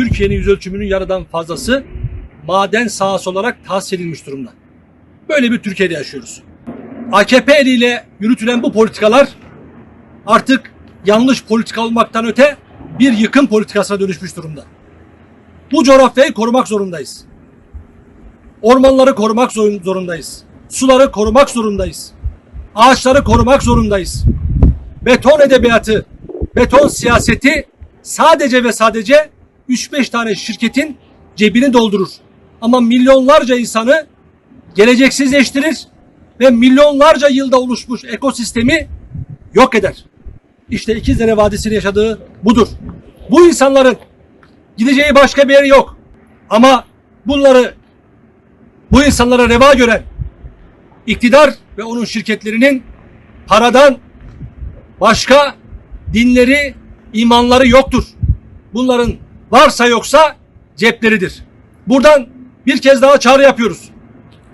Türkiye'nin yüz ölçümünün yarıdan fazlası maden sahası olarak tahsis edilmiş durumda. Böyle bir Türkiye'de yaşıyoruz. AKP eliyle yürütülen bu politikalar artık yanlış politika olmaktan öte bir yıkım politikasına dönüşmüş durumda. Bu coğrafyayı korumak zorundayız. Ormanları korumak zorun- zorundayız. Suları korumak zorundayız. Ağaçları korumak zorundayız. Beton edebiyatı, beton siyaseti sadece ve sadece 3-5 tane şirketin cebini doldurur. Ama milyonlarca insanı geleceksizleştirir ve milyonlarca yılda oluşmuş ekosistemi yok eder. İşte İkizdere Vadisi'nin yaşadığı budur. Bu insanların gideceği başka bir yer yok. Ama bunları bu insanlara reva gören iktidar ve onun şirketlerinin paradan başka dinleri, imanları yoktur. Bunların varsa yoksa cepleridir. Buradan bir kez daha çağrı yapıyoruz.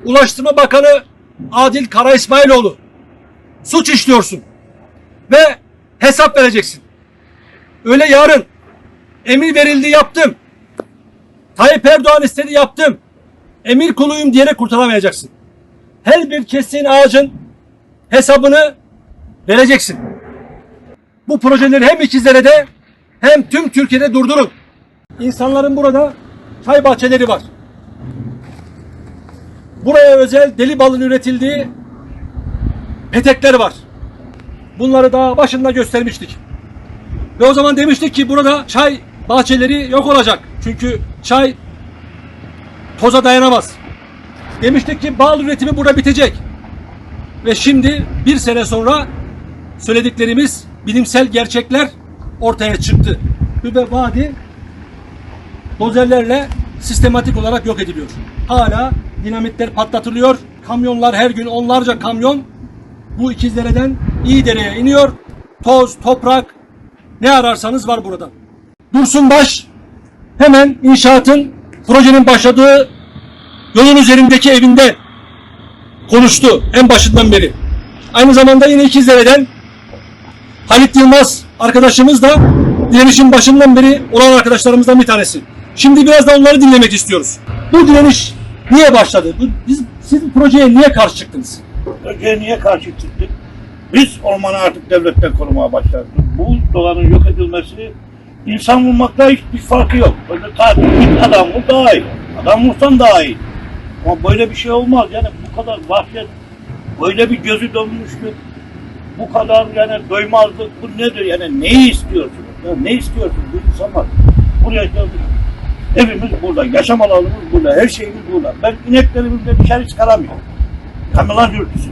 Ulaştırma Bakanı Adil Kara İsmailoğlu suç işliyorsun ve hesap vereceksin. Öyle yarın emir verildi yaptım. Tayyip Erdoğan istedi yaptım. Emir kuluyum diyerek kurtaramayacaksın. Her bir kestiğin ağacın hesabını vereceksin. Bu projeleri hem ikizlerede hem tüm Türkiye'de durdurun. İnsanların burada çay bahçeleri var. Buraya özel deli balın üretildiği petekler var. Bunları daha başında göstermiştik. Ve o zaman demiştik ki burada çay bahçeleri yok olacak. Çünkü çay toza dayanamaz. Demiştik ki bal üretimi burada bitecek. Ve şimdi bir sene sonra söylediklerimiz bilimsel gerçekler ortaya çıktı. Ve vadi dozerlerle sistematik olarak yok ediliyor. Hala dinamitler patlatılıyor. Kamyonlar her gün onlarca kamyon bu ikizlereden iyi dereye iniyor. Toz, toprak ne ararsanız var burada. Dursunbaş hemen inşaatın projenin başladığı yolun üzerindeki evinde konuştu en başından beri. Aynı zamanda yine İkizdere'den Halit Yılmaz arkadaşımız da direnişin başından beri olan arkadaşlarımızdan bir tanesi. Şimdi biraz da onları dinlemek istiyoruz. Bu direniş niye başladı? Bu, biz, siz bu projeye niye karşı çıktınız? Önce niye karşı çıktık? Biz ormanı artık devletten korumaya başladık. Bu dolanın yok edilmesi insan vurmakta hiçbir farkı yok. Böyle tatil adam vur daha iyi. Adam vursan daha iyi. Ama böyle bir şey olmaz. Yani bu kadar vahşet, böyle bir gözü dönmüşlük, bu kadar yani doymazlık, bu nedir? Yani neyi istiyorsunuz? Ya ne istiyorsunuz bu insanlar? Buraya geldik. Evimiz burada, yaşam alanımız burada, her şeyimiz burada. Ben ineklerimi de dışarı çıkaramıyorum. Kamyolar yürütüsü.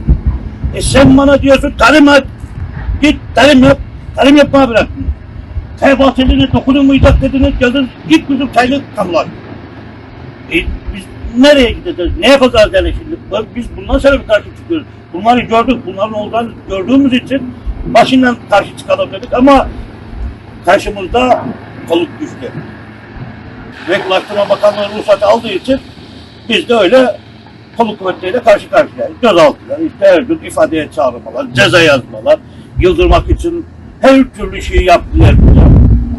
E sen bana diyorsun tarım et. Git tarım yap. Tarım yapmaya bıraktın. Kaya bahçelerine dokunulmayacak dediniz. Geldiniz git bizim taylı kamular. E biz nereye gideceğiz? Ne yapacağız yani şimdi? Biz bundan sonra bir karşı çıkıyoruz. Bunları gördük. Bunların olduğunu gördüğümüz için başından karşı çıkalım dedik ama karşımızda koluk düştü. Ve Ulaştırma Bakanlığı ruhsatı aldığı için biz de öyle kolluk kuvvetleriyle karşı karşıya. Gözaltılar, işte her gün ifadeye çağırmalar, ceza yazmalar, yıldırmak için her türlü şeyi yaptılar.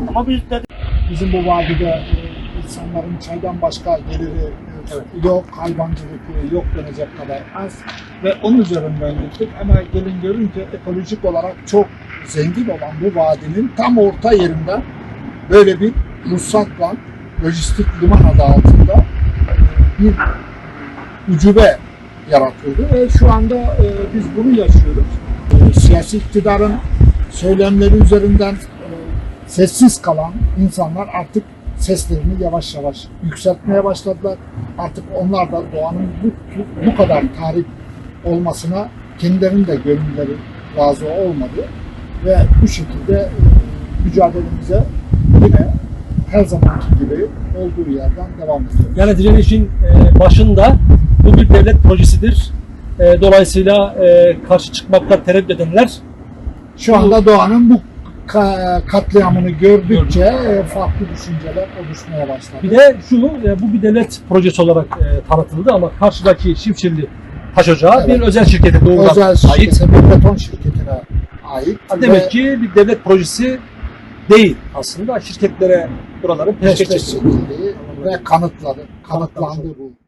Ama biz de Bizim bu vadide e, insanların çaydan başka geliri e, yok, hayvancılık e, yok denecek kadar az ve onun üzerinden gittik ama gelin görünce ekolojik olarak çok zengin olan bu vadinin tam orta yerinde böyle bir ruhsatla lojistik liman adı altında bir ucube yaratıldı ve şu anda e, biz bunu yaşıyoruz. E, siyasi iktidarın söylemleri üzerinden e, sessiz kalan insanlar artık seslerini yavaş yavaş yükseltmeye başladılar. Artık onlar da doğanın bu, bu kadar tahrip olmasına kendilerinin de gönülleri razı olmadı ve bu şekilde e, mücadelemize yine her zamanki gibi olduğu yerden devam ediyoruz. Yani direnişin e, başında bu bir devlet projesidir. E, Dolayısıyla e, karşı çıkmakta tereddüt edenler Şu anda doğanın bu ka- katliamını gördükçe farklı düşünceler oluşmaya başladı. Bir de şu, bu bir devlet projesi olarak tanıtıldı ama karşıdaki Şifçirli Taş Ocağı Evet. bir özel şirkete doğrudan özel ait. şirkete, bir beton şirketine ait. Ha, ve Demek ki bir devlet projesi değil aslında. Şirketlere buraların peşkeş çekildiği ve kanıtladı, kanıtlandı bu.